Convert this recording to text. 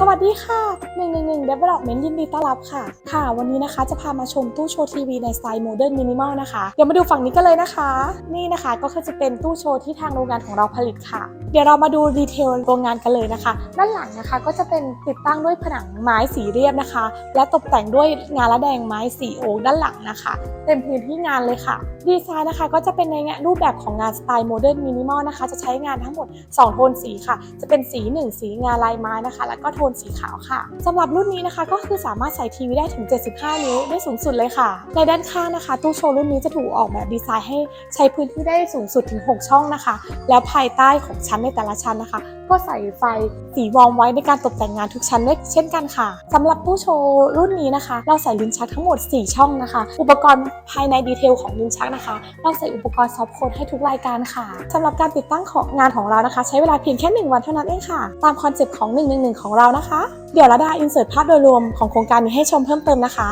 สวัสดีค่ะ 111 Development ยินดีต้อนรับค่ะ ค่ะ วันนี้นะคะจะพามาชมตู้โชว์ทีวีในสไตล์โมเดิร์นมินิมอลนะคะ เดี๋ยวมาดูฝั่งนี้กันเลยนะคะ นี่นะคะก็คือจะเป็นตู้โชว์ที่ทางโรงงานของเราผลิตค่ะ เดี๋ยวเรามาดูดีเทลโรงงานกันเลยนะคะ ด้านหลังนะคะก็จะเป็นติดตั้งด้วยผนังไม้สีเรียบนะคะ และตกแต่งด้วยงานละแดงไม้สีโอ๊กด้านหลังนะคะ เต็มพื้นที่งานเลยค่ะ ดีไซน์นะคะก็จะเป็นในรูปแบบของงานสไตล์โมเดิร์นมินิมอลนะคะ จะใช้งานทั้งหมด 2 โทนสีค่ะ จะเป็นสี 1 สีงานลายไม้นะคะ แล้วก็โทนสีขาวค่ะสำหรับรุ่นนี้นะคะ ก็คือสามารถใส่ทีวีได้ถึง 75 นิ้วได้สูงสุดเลยค่ะในด้านข้างนะคะ ตู้โชว์รุ่นนี้จะถูกออกแบบดีไซน์ให้ใช้พื้นที่ได้สูงสุดถึง 6 ช่องนะคะ แล้วภายใต้ของชั้นในแต่ละชั้นนะคะ ก็ใส่ไฟสีวอร์มไว้ในการตกแต่งงานทุกชั้นด้วยเช่นกันค่ะสำหรับตู้โชว์รุ่นนี้นะคะ เราใส่ลิ้นชักทั้งหมด 4 ช่องนะคะ อุปกรณ์ภายในดีเทลของลิ้นชักนะคะ เราใส่อุปกรณ์ซอฟต์โค้ดให้ทุกรายการค่ะสำหรับการติดตั้งของงานของเรานะคะ ใช้เวลาเพียงแค่ 1 วันเท่านั้นเองค่ะ ตามคอนเซ็ปต์ของ 111 ของเรานะคะ เดี๋ยวระดาอินเสิร์ตภาพโดยรวมของโครงการนี้ให้ชมเพิ่มเติมนะคะ